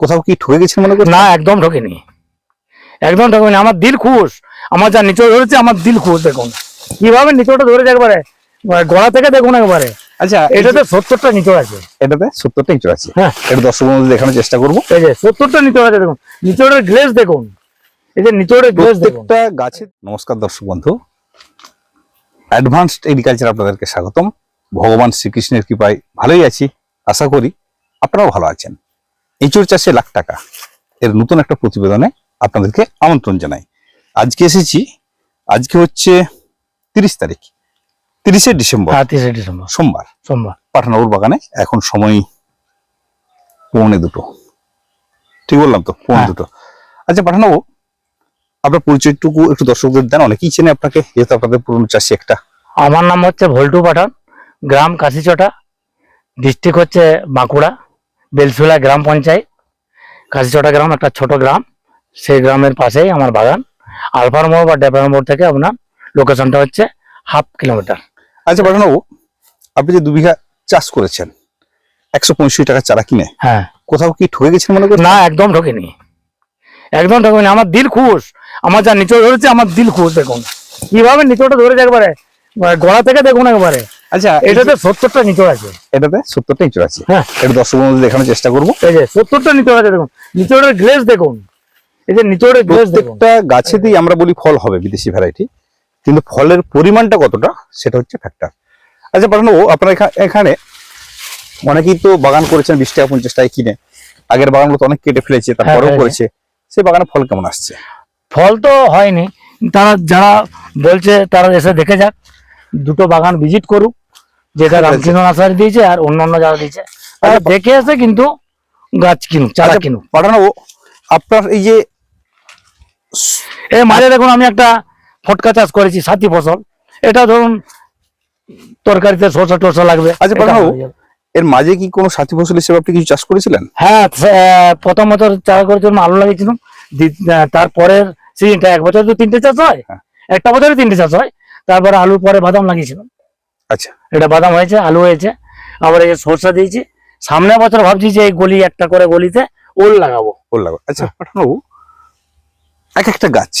কোথাও কি ঠকে গেছে মনে করছেন না একদম ঢোকেনি একদম ঢোকেনি আমার দিল খুশ। আমার যা নিচে ধরেছে আমার দিল খুশ দেখুন। কীভাবে নিচড়টা ধরেছে একবারে? গলা থেকে দেখুন একবারে। আচ্ছা এটাতে সত্তরটা নিচড় আছে। এটাতে সত্তরটা ইঞ্চ আছে। হ্যাঁ। এটা দর্শক বন্ধু দেখানোর চেষ্টা করব। এই যে সত্তরটা নিচড় আছে দেখুন। নিচড়ের গ্লেজ দেখুন। এই যে নিচড়ের গ্লেজ দেখুন। গাছে নমস্কার দর্শক বন্ধু। অ্যাডভান্সড এগ্রিকালচার আপনাদেরকে স্বাগতম। ভগবান শ্রীকৃষ্ণের কৃপায় ভালোই আছি। আশা করি আপনারাও ভালো আছেন। এঁচুর চাষে লাখ টাকা। এর নতুন একটা প্রতিবেদনে আপনাদেরকে আমন্ত্রণ জানাই। আজকে এসেছি আজকে হচ্ছে তিরিশ তারিখ তিরিশে ডিসেম্বর। হ্যাঁ তিরিশে ডিসেম্বর। সোমবার। সোমবার। পাঠানপুর বাগানে এখন সময় পৌনে দুটো। ঠিক বললাম তো? পৌনে হ্যাঁ। দুটো। আচ্ছা পাঠানবাবু আপনার পরিচয়টুকু একটু দর্শকদের দেন অনেকেই চেনে আপনাকে যেহেতু আপনাদের পুরনো চাষি একটা। আমার নাম হচ্ছে ভল্টু পাঠান গ্রাম কাশিচটা ডিস্ট্রিক্ট হচ্ছে বাঁকুড়া। বেলসুলা গ্রাম পঞ্চায়েত কাশিচটা গ্রাম একটা ছোট গ্রাম। সেই গ্রামের পাশেই আমার বাগান। আলফার মোড় বা ডেপার মোড় থেকে আপনার লোকেশনটা হচ্ছে হাফ কিলোমিটার। আচ্ছা পাঠানবাবু আপনি যে দু বিঘা চাষ করেছেন একশো পঁয়ষট্টি টাকা চারা কিনে হ্যাঁ। কোথাও কি ঠকে গেছেন মনে করছেন? না একদম ঢোকেনি একদম ঢোকেনি আমার দিল খুশ। আমার যা নিচড় ধরেছে আমার দিল খুশ দেখুন। কীভাবে নিচড়টা ধরেছে একবারে? গলা থেকে দেখুন একবারে। আচ্ছা এটাতে সত্তরটা নিচড় আছে। এটাতে সত্তরটা ইঞ্চ আছে। হ্যাঁ। এটা দর্শক বন্ধু দেখানোর চেষ্টা করব। এই যে সত্তরটা আছে দেখুন। গ্লেজ দেখুন। এই যে নিচড়ের গ্লেজ দেখুন। প্রত্যেকটা গাছেতেই আমরা বলি ফল হবে বিদেশি ভ্যারাইটি কিন্তু ফলের পরিমাণটা কতটা সেটা হচ্ছে ফ্যাক্টর আচ্ছা পাঠানো আপনার এখা- এখানে অনেকেই তো বাগান করেছেন বিশ টাকা পঞ্চাশ টাকায় কিনে। আগের বাগানগুলো তো অনেক কেটে ফেলেছে তারপরেও হ্যাঁ, করেছে। সেই বাগানে ফল কেমন আসছে? ফল তো হয়নি। তারা যারা বলছে তারা এসে দেখে যাক। দুটো বাগান ভিজিট করুক। যেটা রামকৃষ্ণ নার্সারি দিয়েছে আর অন্য অন্য যারা দিয়েছে দেখে এসে কিন্তু গাছ কিনুক চারা আচ্ছা, কিনুক পাঠানো আপনার এই যে এই মাঝে দেখুন আমি একটা ফটকা চাষ করেছি সাথী ফসল এটা ধরুন তরকারিতে শসা টসা লাগবে আচ্ছা? হয়ে যাবে। এর মাঝে কি কোনো সাথী ফসল হিসেবে আপনি কিছু চাষ করেছিলেন হ্যাঁ সে- আহ, প্রথম বছর চারা করেছিলাম আলু লাগিয়েছিলাম তারপরের সিজনটা এক বছর তো তিনটে চাষ হয় হ্যাঁ। একটা বছরে তিনটে চাষ হয় তারপরে আলুর পরে বাদাম লাগিয়েছিলাম আচ্ছা। এটা বাদাম হয়েছে আলু হয়েছে আবার এই সরষা দিয়েছি। সামনের বছর ভাবছি যে এই গলি একটা করে গলিতে ওল লাগাবো। বললাম আচ্ছা পাঠানো এক একটা গাছ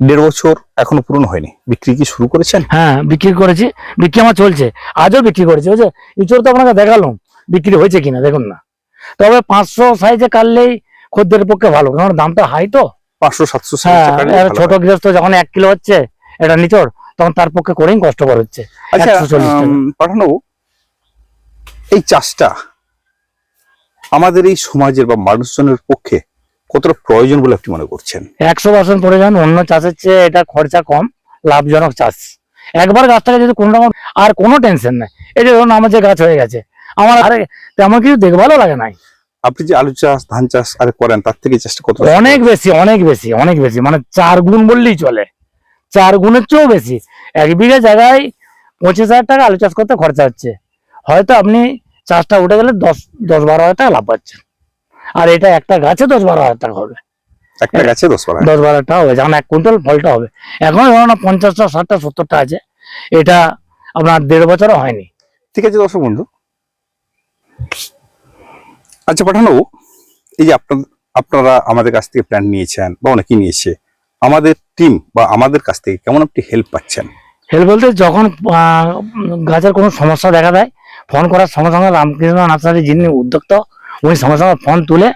দেড় বছর এখনও পূরণ হয়নি। বিক্রি কি শুরু করেছেন? হ্যাঁ বিক্রি করেছি। বিক্রি আমার চলছে। আজও বিক্রি করেছি। বুঝছে ইঁচড় তো আপনাকে দেখালাম বিক্রি হয়েছে কিনা দেখুন না। তবে পাঁচশো সাইজে কাটলেই খদ্দের পক্ষে ভালো। কারণ দামটা হাই তো। পাঁচশো সাতশো হ্যাঁ ছোট গৃহস্থ যখন এক কিলো হচ্ছে এটা নিচড় তখন তার পক্ষে করেই কষ্টকর হচ্ছে। আচ্ছা 140 টাকা। উম, পাঠানো এই চাষটা আমাদের এই সমাজের বা মানুষজনের পক্ষে কতটা প্রয়োজন বলে আপনি মনে করছেন? একশো পার্সেন্ট প্রয়োজন অন্য চাষের চেয়ে এটা খরচা কম লাভজনক চাষ। একবার গাছটাকে যদি কোনো রকম আর কোনো টেনশন নাই। এই যে ধরুন আমার যে গাছ হয়ে গেছে আমার আরে তেমন কিছু দেখভালও লাগে নাই। আপনি যে আলু চাষ ধান চাষ আরে করেন তার থেকে চাষটা কত অনেক বেশি অনেক বেশি অনেক বেশি। মানে চার গুণ বললেই চলে। চার গুণের চেয়েও বেশি। এক বিঘা জায়গায় পঁচিশ হাজার টাকা আলু চাষ করতে খরচা হচ্ছে। হয়তো আপনি চাষটা উঠে গেলে দশ দশ বারো হাজার টাকা লাভ পাচ্ছেন আর এটা একটা গাছে দশ বারো হাজার টাকা হবে। একটা গাছে দশ বারো দশ বারো টাকা হবে যেমন এক কুইন্টাল ফলটা হবে। এখন ধরুন না পঞ্চাশটা ষাটটা সত্তরটা আছে। এটা আপনার দেড় বছরও হয়নি। ঠিক আছে দর্শক বন্ধু। আচ্ছা পাঠানো এই যে আপনার আপনারা আমাদের কাছ থেকে প্ল্যান নিয়েছেন বা অনেকেই নিয়েছে। আমাদের টিম বা আমাদের কাছ থেকে কেমন আপনি হেল্প পাচ্ছেন? হেল্প বলতে যখন গাছের কোনো সমস্যা দেখা দেয় ফোন করার সঙ্গে সঙ্গে রামকৃষ্ণ নার্সারি যিনি উদ্যোক্তা উনি সঙ্গে সঙ্গে ফোন তুলে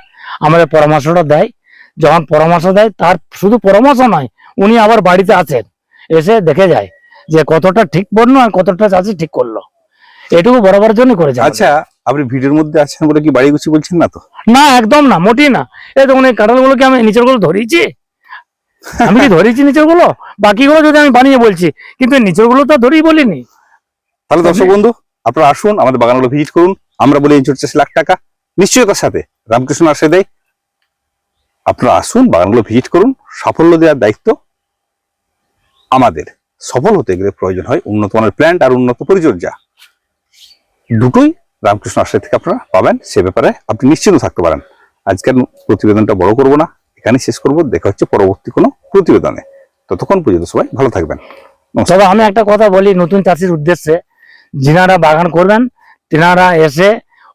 আমাদের পরামর্শটা দেয়। যখন পরামর্শ দেয় তার শুধু পরামর্শ নয় উনি আবার বাড়িতে আসেন এসে দেখে যায় যে কতটা ঠিক পড়ল আর কতটা চাষি ঠিক করল। এটুকু বরাবর জন্য করেছে। আচ্ছা আপনি ভিডিওর মধ্যে আছেন বলে কি বাড়ি গুছি বলছেন না তো? না একদম না মোটেই না। এই দেখুন এই কাঁঠালগুলোকে আমি নিচেরগুলো ধরিয়েছি আমি কি ধরিয়েছি নিচেরগুলো বাকিগুলো যদি আমি বানিয়ে বলছি, কিন্তু নিচেরগুলো তো ধরেই বলিনি। তাহলে দর্শক বন্ধু, আপনারা আসুন, আমাদের বাগানগুলো ভিজিট করুন। আমরা বলি চাষে লাখ টাকা। নিশ্চয়তার সাথে রামকৃষ্ণ আসে দেয়। আপনারা আসুন, বাগানগুলো ভিজিট করুন। সাফল্য দেওয়ার দায়িত্ব আমাদের। সফল হতে গেলে প্রয়োজন হয় উন্নত মানের প্ল্যান্ট আর উন্নত পরিচর্যা। দুটোই রামকৃষ্ণ আশ্রয় থেকে আপনারা পাবেন। সে ব্যাপারে আপনি নিশ্চিন্ত থাকতে পারেন। আজকের প্রতিবেদনটা বড় করব না। এখানে শেষ করব। দেখা হচ্ছে পরবর্তী কোনো প্রতিবেদনে। ততক্ষণ পর্যন্ত সবাই ভালো থাকবেন। তবে আমি একটা কথা বলি, নতুন চাষির উদ্দেশ্যে। যিনারা বাগান করবেন, তিনারা এসে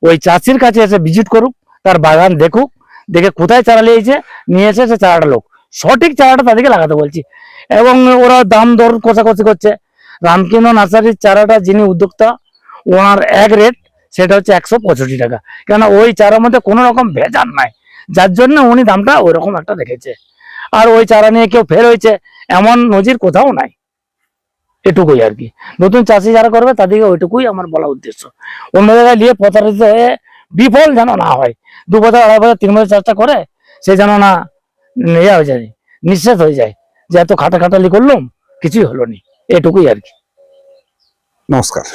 ওই চাষির কাছে এসে ভিজিট করুক, তার বাগান দেখুক, দেখে কোথায় চারা নিয়েছে নিয়ে এসে সে চারাটা লোক। সঠিক চারাটা তাদেরকে লাগাতে বলছি। এবং ওরা দাম দর কষাকষি করছে। রামকৃষ্ণ নার্সারির চারাটা যিনি উদ্যোক্তা, ওনার এক রেট সেটা হচ্ছে একশো পঁয়ষট্টি টাকা। কেন ওই চারার মধ্যে কোনো রকম ভেজাল নাই। যার জন্য উনি দামটা ওই রকম একটা রেখেছে আর ওই চারা নিয়ে কেউ ফের হয়েছে, এমন নজির কোথাও নাই। এটুকুই আর কি। নতুন চাষি যারা করবে, তাদেরকে ওইটুকুই আমার বলা উদ্দেশ্য। অন্য জায়গায় নিয়ে প্রতারিত হয়ে বিফল যেন না হয়, দু বছর, আড়াই বছর, তিন বছর চাষটা করে, সে যেন না ইয়ে হয়ে যায় নিঃশেষ হয়ে যায় যে এত খাটাখাটালি করলাম, কিছুই হলো নি। এটুকুই আর কি। নমস্কার।